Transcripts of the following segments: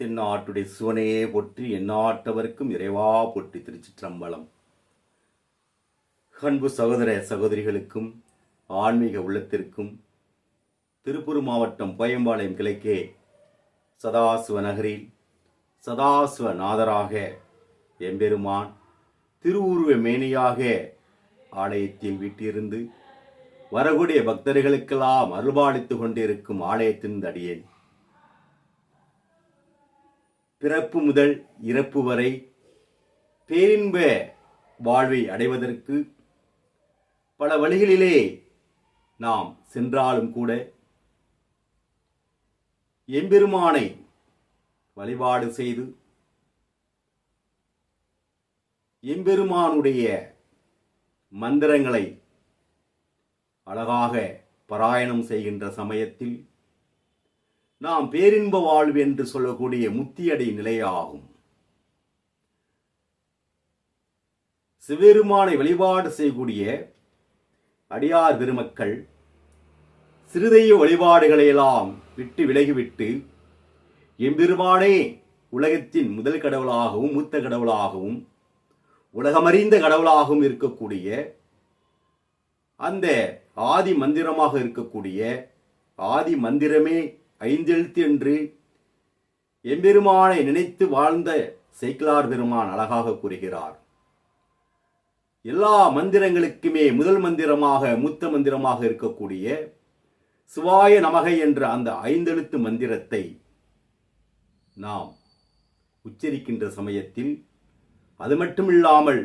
தென்னாட்டுடைய சிவனையே போற்றி எந்நாட்டவருக்கும் இறைவா போற்றி திருச்சிற்றம்பலம். அன்பு சகோதர சகோதரிகளுக்கும் ஆன்மீக உள்ளத்திற்கும் திருப்பூர் மாவட்டம் கோயம்பாளையம் கிளைக்கே சதாசிவ நகரில் சதாசிவ நாதராக எம்பெருமான் திருவுருவ மேனியாக ஆலயத்தில் வீட்டிருந்து வரக்கூடிய பக்தர்களுக்கெல்லாம் அருள்பாலித்துக் கொண்டிருக்கும் ஆலயத்தின் அடியேன். பிறப்பு முதல் இறப்பு வரை பேரின்ப வாழ்வை அடைவதற்கு பல வழிகளிலே நாம் சென்றாலும் கூட எம்பெருமானை வழிபாடு செய்து எம்பெருமானுடைய மந்திரங்களை அழகாக பாராயணம் செய்கின்ற சமயத்தில் நாம் பேரின்ப வாழ்வு என்று சொல்லக்கூடிய முத்தியடை நிலையாகும். சிவெருமானை வழிபாடு செய்யக்கூடிய அடியார் பெருமக்கள் சிறுதெய்வ வழிபாடுகளையெல்லாம் விட்டு விலகிவிட்டு எம்பெருமானே உலகத்தின் முதல் கடவுளாகவும் மூத்த கடவுளாகவும் உலகமறிந்த கடவுளாகவும் இருக்கக்கூடிய அந்த ஆதி மந்திரமாக இருக்கக்கூடிய ஆதி மந்திரமே ஐந்தெழுத்து என்று எம்பெருமானை நினைத்து வாழ்ந்த சைக்கிளார் பெருமான் அழகாக கூறுகிறார். எல்லா மந்திரங்களுக்குமே முதல் மந்திரமாக மூத்த மந்திரமாக இருக்கக்கூடிய சிவாய நமகை என்ற அந்த ஐந்தெழுத்து மந்திரத்தை நாம் உச்சரிக்கின்ற சமயத்தில் அது மட்டுமில்லாமல்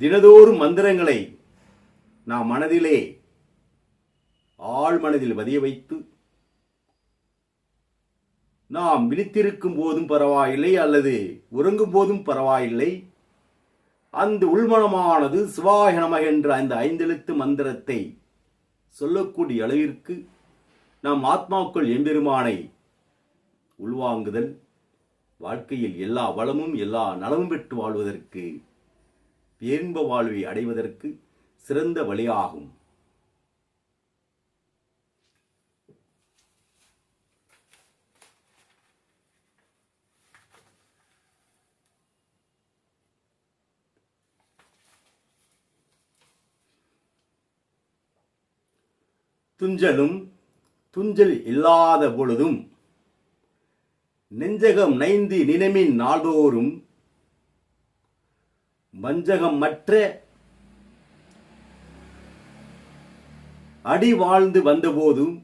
தினதோறும் மந்திரங்களை நாம் மனதிலே ஆழ் மனதில் வதிய வைத்து நாம் விழித்திருக்கும் போதும் பரவாயில்லை அல்லது உறங்கும் போதும் பரவாயில்லை. அந்த உள்மனமானது சிவாய நமக என்ற அந்த ஐந்தெழுத்து மந்திரத்தை சொல்லக்கூடிய அளவிற்கு நாம் ஆத்மாக்குள் எம்பெருமானை உள்வாங்குதல் வாழ்க்கையில் எல்லா வளமும் எல்லா நலமும் பெற்று வாழ்வதற்கு பேரின்ப வாழ்வை அடைவதற்கு சிறந்த வழியாகும். துஞ்சலும் துஞ்சல் இல்லாத பொழுதும் நெஞ்சகம் நைந்து நினைமின் நாள்தோறும் வஞ்சகம் மற்ற அடி வாழ்ந்து வந்தபோதும்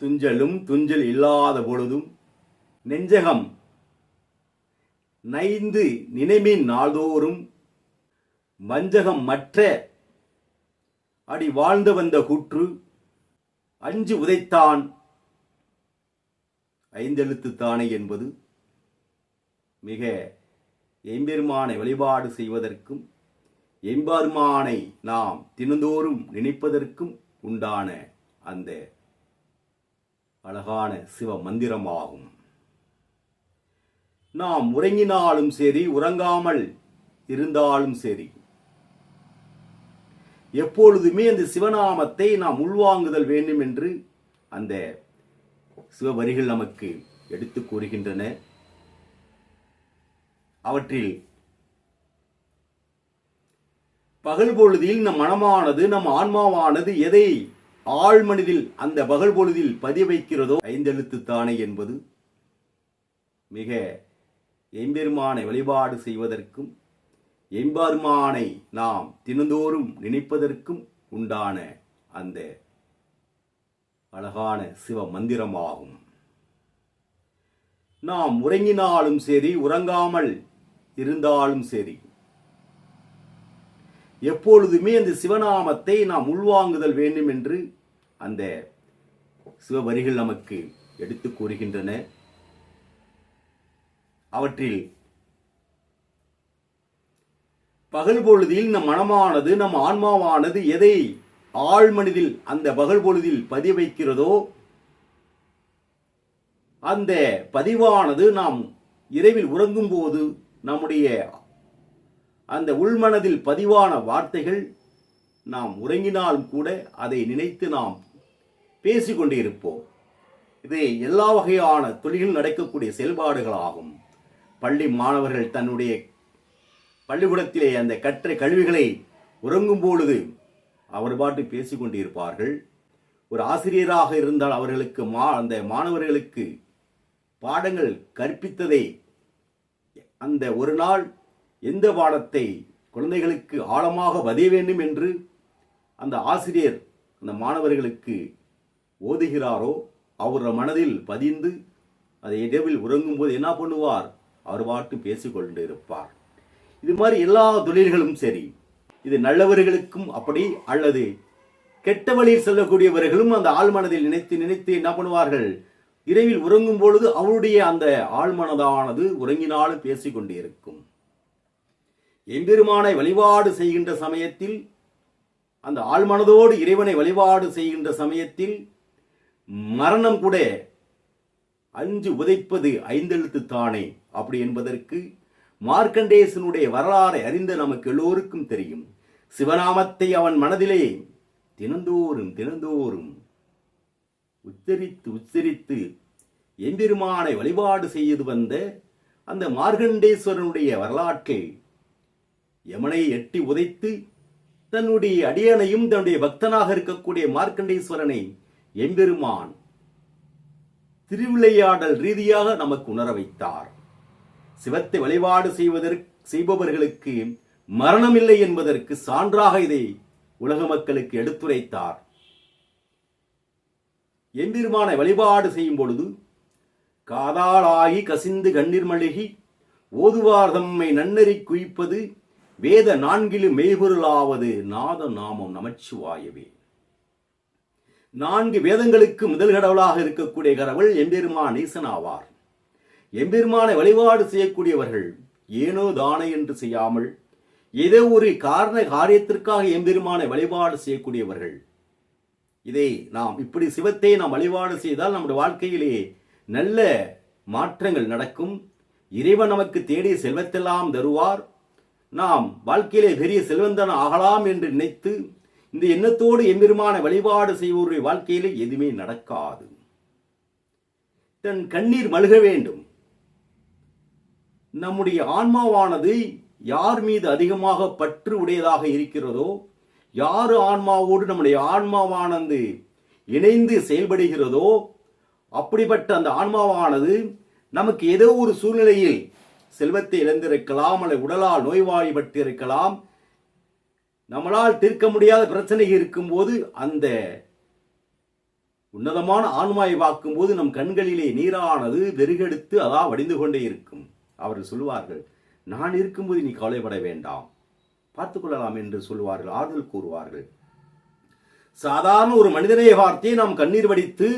துஞ்சலும் துஞ்சல் இல்லாத பொழுதும் நெஞ்சகம் நைந்து நினைமின் நாள்தோறும் வஞ்சகம் மற்ற அடி வாழ்ந்து வந்த கூற்று அஞ்சு உதைத்தான். ஐந்தெழுத்து தானே என்பது மிக எம்பெருமானை வழிபாடு செய்வதற்கும் எம்பெருமானை நாம் தினந்தோறும் நினைப்பதற்கும் உண்டான அந்த அழகான சிவ மந்திரமாகும் நாம் உறங்கினாலும் சரி உறங்காமல் இருந்தாலும் சரி எப்பொழுதுமே அந்த சிவநாமத்தை நாம் உள்வாங்குதல் வேண்டும் என்று அந்த சிவவரிகள் நமக்கு எடுத்து கூறுகின்றன. அவற்றில் பகல் பொழுதில் நம் மனமானது நம் ஆன்மாவானது எதை ஆழ்மனதில் அந்த பகல் பொழுதில் பதிவைக்கிறதோ ஐந்தெழுத்து தானே என்பது மிக எம்பெருமானை வழிபாடு செய்வதற்கும் எம்பெருமானை நாம் தினந்தோறும் நினைப்பதற்கும் உண்டான அந்த அழகான சிவ மந்திரமாகும். நாம் உறங்கினாலும் சரி உறங்காமல் இருந்தாலும் சரி எப்பொழுதுமே அந்த சிவநாமத்தை நாம் உள்வாங்குதல் வேண்டும் என்று அந்த சிவவரிகள் நமக்கு எடுத்து கூறுகின்றன. அவற்றில் பகல் பொழுதில் நம் மனமானது நம் ஆன்மாவானது எதை ஆழ்மனதில் அந்த பகல் பொழுதில் பதிய வைக்கிறதோ அந்த பதிவானது நாம் இரவில் உறங்கும்போது நம்முடைய அந்த உள்மனதில் பதிவான வார்த்தைகள் நாம் உறங்கினாலும் கூட அதை நினைத்து நாம் பேசிக்கொண்டே இருப்போம். இது எல்லா வகையான தொழில்கள் நடக்கக்கூடிய செயல்பாடுகளாகும். பள்ளி மாணவர்கள் தன்னுடைய பள்ளிக்கூடத்திலே அந்த கற்ற கல்விகளை உறங்கும் பொழுது அவர் பாட்டு பேசிக்கொண்டிருப்பார்கள் ஒரு ஆசிரியராக இருந்தால் அவர்களுக்கு மா அந்த மாணவர்களுக்கு பாடங்கள் கற்பித்ததை அந்த ஒரு நாள் எந்த பாடத்தை குழந்தைகளுக்கு ஆழமாக பதிய வேண்டும் என்று அந்த ஆசிரியர் அந்த மாணவர்களுக்கு ஓதுகிறாரோ அவர் மனதில் பதிந்து அதை இடவில் உறங்கும்போது என்ன பண்ணுவார்? அவர் பாட்டு பேசிக்கொண்டு இருப்பார். இது மாதிரி எல்லா தொழில்களும் சரி இது நல்லவர்களுக்கும் அப்படி அல்லது கெட்ட வழியில் செல்லக்கூடியவர்களும் அந்த ஆழ்மனதில் நினைத்து நினைத்து என்ன பண்ணுவார்கள்? இரவில் உறங்கும் பொழுது அவருடைய அந்த ஆழ்மனதானது உறங்கினாலும் பேசிக்கொண்டு இருக்கும். எம்பெருமானை வழிபாடு செய்கின்ற சமயத்தில் அந்த ஆழ்மனதோடு இறைவனை வழிபாடு செய்கின்ற சமயத்தில் மரணம் கூட அஞ்சு உதைப்பது ஐந்தெழுத்து தானே அப்படி என்பதற்கு மார்க்கண்டேசனுடைய வரலாறை அறிந்த நமக்கு எல்லோருக்கும் தெரியும். சிவநாமத்தை அவன் மனதிலே தினந்தோறும் தினந்தோறும் உச்சரித்து உச்சரித்து எம்பெருமானை வழிபாடு செய்து வந்த அந்த மார்கண்டேஸ்வரனுடைய வரலாற்றை யமனை எட்டி உதைத்து தன்னுடைய அடியனையும் தன்னுடைய பக்தனாக இருக்கக்கூடிய மார்க்கண்டேஸ்வரனை எம்பெருமான் திருவிளையாடல் ரீதியாக நமக்கு உணர வைத்தார். சிவத்தை வழிபாடு செய்வதற்கு செய்பவர்களுக்கு மரணமில்லை என்பதற்கு சான்றாக இதை உலக மக்களுக்கு எடுத்துரைத்தார். எம்பெருமானை வழிபாடு செய்யும் பொழுது காதாளாகி கசிந்து கண்ணீர் மழுகி ஓதுவார் தம்மை நன்னறி குவிப்பது வேத நான்கிலும் மெய்பொருளாவது நாத நாமம் நமச்சிவாயவே. நான்கு வேதங்களுக்கு முதல் கடவுளாக இருக்கக்கூடிய கடவுள் எம்பெருமான் ஈசன் ஆவார் எம்பெருமானை வழிபாடு செய்யக்கூடியவர்கள் ஏனோ தானே என்று செய்யாமல் ஏதோ ஒரு காரண காரியத்திற்காக எம்பெருமானை வழிபாடு செய்யக்கூடியவர்கள். இதை நாம் இப்படி சிவத்தை நாம் வழிபாடு செய்தால் நம்முடைய வாழ்க்கையிலே நல்ல மாற்றங்கள் நடக்கும். இறைவன் நமக்கு தேடிய செல்வத்தெல்லாம் தருவார். நாம் வாழ்க்கையிலே பெரிய செல்வந்தன் ஆகலாம் என்று நினைத்து இந்த எண்ணத்தோடு எம்பெருமான வழிபாடு செய்வோருடைய வாழ்க்கையிலே எதுவுமே நடக்காது. தன் கண்ணீர் மழுக வேண்டும். நம்முடைய ஆன்மாவானது யார் மீது அதிகமாக பற்று உடையதாக இருக்கிறதோ யார் ஆன்மாவோடு நம்முடைய ஆன்மாவானது இணைந்து செயல்படுகிறதோ அப்படிப்பட்ட அந்த ஆன்மாவானது நமக்கு ஏதோ ஒரு சூழ்நிலையில் செல்வத்தை இழந்திருக்கலாம் அல்லது உடலால் நோய்வாய்ப்பட்டு இருக்கலாம் நம்மளால் தீர்க்க முடியாத பிரச்சனை இருக்கும்போது அந்த உன்னதமான ஆன்மாவை பார்க்கும்போது நம் கண்களிலே நீரானது வெறுகெடுத்து அதா வடிந்து கொண்டே இருக்கும். அவர்கள் சொல்லுவார்கள் நான் இருக்கும்போது நீ கவலைப்பட வேண்டாம். பார்த்துக்கொள்ளலாம் என்று சொல்லுவார்கள் ஆறுதல் கூறுவார்கள். சாதாரண ஒரு மனிதனை பார்த்தே நாம் கண்ணீர் வடித்து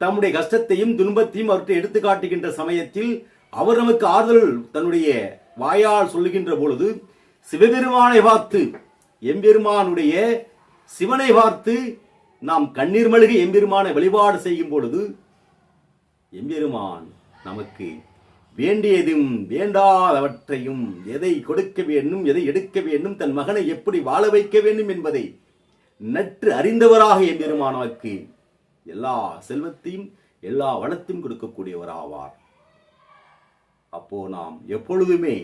தம்முடைய கஷ்டத்தையும் துன்பத்தையும் அவர்கிட்ட எடுத்து காட்டுகின்ற சமயத்தில் அவர் நமக்கு ஆறுதல் தன்னுடைய வாயால் சொல்லுகின்ற பொழுது சிவபெருமானை பார்த்து எம்பெருமானுடைய சிவனை பார்த்து நாம் கண்ணீர் மழுகி எம்பெருமானை வழிபாடு செய்யும் பொழுது எம்பெருமான் நமக்கு வேண்டியதும் வேண்டாதவற்றையும் எதை கொடுக்க வேண்டும் எதை எடுக்க வேண்டும் தன் மகனை எப்படி வாழ வைக்க வேண்டும் என்பதை நற்று அறிந்தவராக என் நமக்கு எல்லா செல்வத்தையும் எல்லா வளத்தையும் கொடுக்கக்கூடியவராவார். அப்போ நாம் எப்பொழுதுமே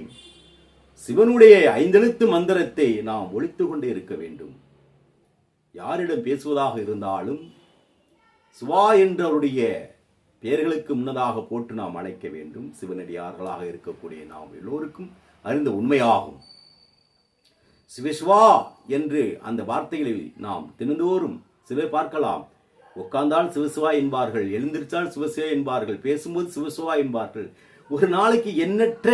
சிவனுடைய ஐந்தெழுத்து மந்திரத்தை நாம் ஒழித்து கொண்டே இருக்க வேண்டும். யாரிடம் பேசுவதாக இருந்தாலும் சுவா என்றவருடைய பெயர்களுக்கு முன்னதாக போட்டு நாம் அழைக்க வேண்டும். சிவனடியார்களாக இருக்கக்கூடிய நாம் எல்லோருக்கும் அறிந்த உண்மையாகும். சிவசிவா என்று அந்த வார்த்தைகளை நாம் தினந்தோறும் சிலர் பார்க்கலாம். உட்கார்ந்தால் சிவசிவா என்பார்கள் எழுந்திருச்சால் சிவசிவா என்பார்கள் பேசும்போது சிவசிவா என்பார்கள். ஒரு நாளைக்கு எண்ணற்ற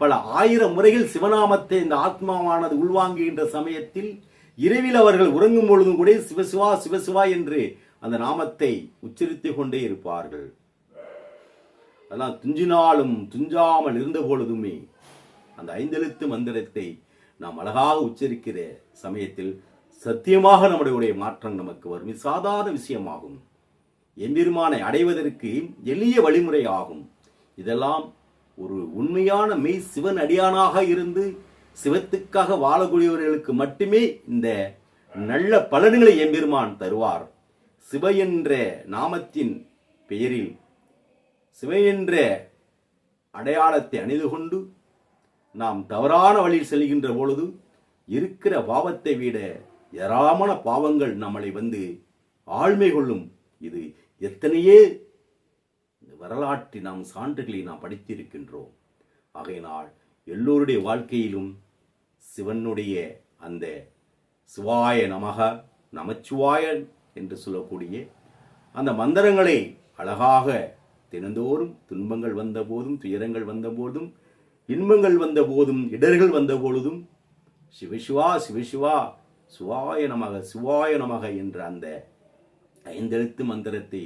பல ஆயிரம் முறைகள் சிவநாமத்தை இந்த ஆத்மாவானது உள்வாங்குகின்ற சமயத்தில் இரவில் அவர்கள் உறங்கும் பொழுதும் கூட சிவசிவா சிவசிவா என்று அந்த நாமத்தை உச்சரித்துக் கொண்டே இருப்பார்கள். அதெல்லாம் துஞ்சினாலும் துஞ்சாமல் இருந்த பொழுதுமே அந்த ஐந்தெழுத்து மந்திரத்தை நாம் அழகாக உச்சரிக்கிற சமயத்தில் சத்தியமாக நம்முடைய மாற்றம் நமக்கு வரும். இது சாதாரண விஷயமாகும். எம்பெருமானை அடைவதற்கு எளிய வழிமுறை ஆகும் இதெல்லாம் ஒரு உண்மையான மெய் சிவன் அடியானாக இருந்து சிவத்துக்காக வாழக்கூடியவர்களுக்கு மட்டுமே இந்த நல்ல பலன்களை எம்பெருமான் தருவார். சிவ என்ற நாமத்தின் பெயரில் சிவ என்ற அடையாளத்தை அணிந்து கொண்டு நாம் தவறான வழியில் செல்கின்ற பொழுது இருக்கிற பாவத்தை விட ஏராளமான பாவங்கள் நம்மளை வந்து ஆழ்மை கொள்ளும். இது எத்தனையே வரலாற்றில் நாம் சான்றுகளை நாம் படித்திருக்கின்றோம். ஆகையினால் எல்லோருடைய வாழ்க்கையிலும் சிவனுடைய அந்த சிவாய நமக நமச்சிவாய என்று சொல்லக்கூடிய அந்த மந்திரங்களை அழகாக தினந்தோறும் துன்பங்கள் வந்த போதும் துயரங்கள் வந்த போதும் இன்பங்கள் வந்த போதும் இடர்கள் வந்தபொழுதும் சிவசிவா சிவசிவா சிவாய நமக சிவாய நமக என்ற அந்த ஐந்தெழுத்து மந்திரத்தை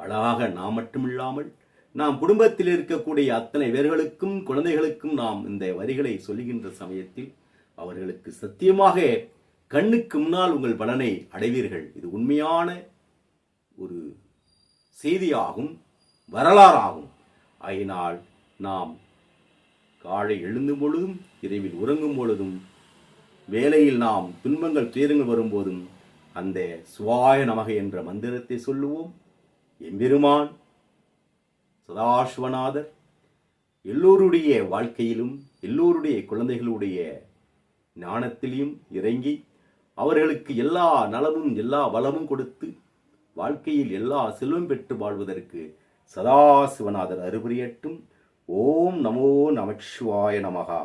அழகாக நாம் மட்டுமில்லாமல் நாம் குடும்பத்தில் இருக்கக்கூடிய அத்தனை பேர்களுக்கும் குழந்தைகளுக்கும் நாம் இந்த வரிகளை சொல்லுகின்ற சமயத்தில் அவர்களுக்கு சத்தியமாக கண்ணுக்கு முன்னால் உங்கள் பலனை அடைவீர்கள். இது உண்மையான ஒரு செய்தியாகும் வரலாறாகும். ஆயினால் நாம் காலை எழுந்தும் பொழுதும் இரவில் உறங்கும் பொழுதும் வேலையில் நாம் துன்பங்கள் துயரங்கள் வரும்போதும் அந்த சுவாய நமக என்ற மந்திரத்தை சொல்லுவோம். எம்பெருமான் சதாசுவநாதர் எல்லோருடைய வாழ்க்கையிலும் எல்லோருடைய குழந்தைகளுடைய ஞானத்திலையும் இறங்கி அவர்களுக்கு எல்லா நலமும் எல்லா வளமும் கொடுத்து வாழ்க்கையில் எல்லா செல்வம் பெற்று வாழ்வதற்கு சதாசிவநாதர் அருபுரியட்டும். ஓம் நமோ நமச்சிவாய நமகா